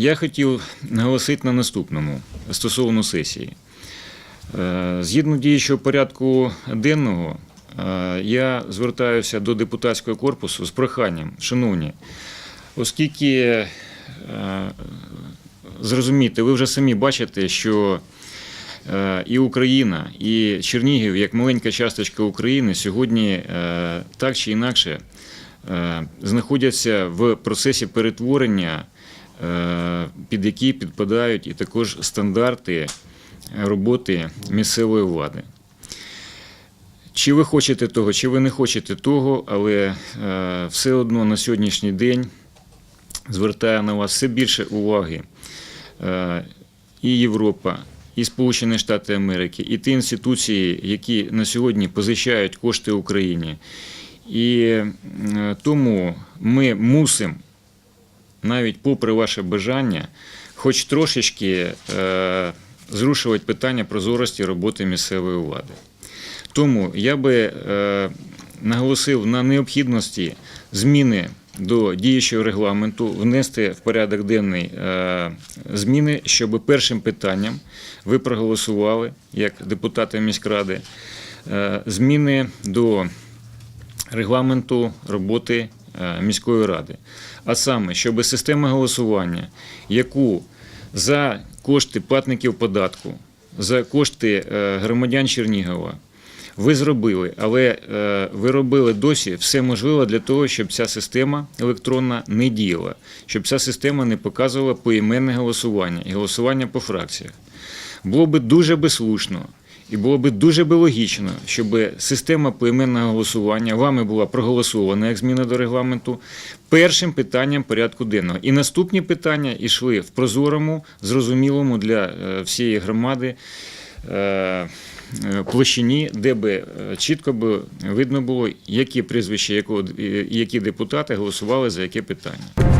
я хотів наголосити на наступному стосовно сесії. Е, Згідно діючого порядку денного, е, я звертаюся до депутатського корпусу з проханням, шановні, оскільки е, зрозумійте, ви вже самі бачите, що і Україна, і Чернігів, як маленька часточка України, сьогодні так чи інакше знаходяться в процесі перетворення, під які підпадають і також стандарти роботи місцевої влади. Чи ви хочете того, чи ви не хочете того, але е, все одно на сьогоднішній день звертає на вас все більше уваги е, і Європа, і Сполучені Штати Америки, і ті інституції, які на сьогодні позичають кошти Україні. І е, тому ми мусимо, навіть попри ваше бажання, хоч трошечки е, зрушувати питання прозорості роботи місцевої влади. Тому я би е, наголосив на необхідності зміни до діючого регламенту, внести в порядок денний е, зміни, щоб першим питанням ви проголосували як депутати міськради е, зміни до регламенту роботи міської ради. А саме, щоб система голосування, яку за кошти платників податку, за кошти е, громадян Чернігова ви зробили, але е, ви робили досі все можливе для того, щоб ця система електронна не діяла, щоб ця система не показувала поіменне голосування і голосування по фракціях. Було би дуже безслушно і було би дуже би логічно, щоб система поіменного голосування вами була проголосована як зміна до регламенту першим питанням порядку денного. І наступні питання йшли в прозорому, зрозумілому для е, всієї громади. е, Площині, де би е, чітко би видно було, які прізвища якого, які депутати голосували за яке питання.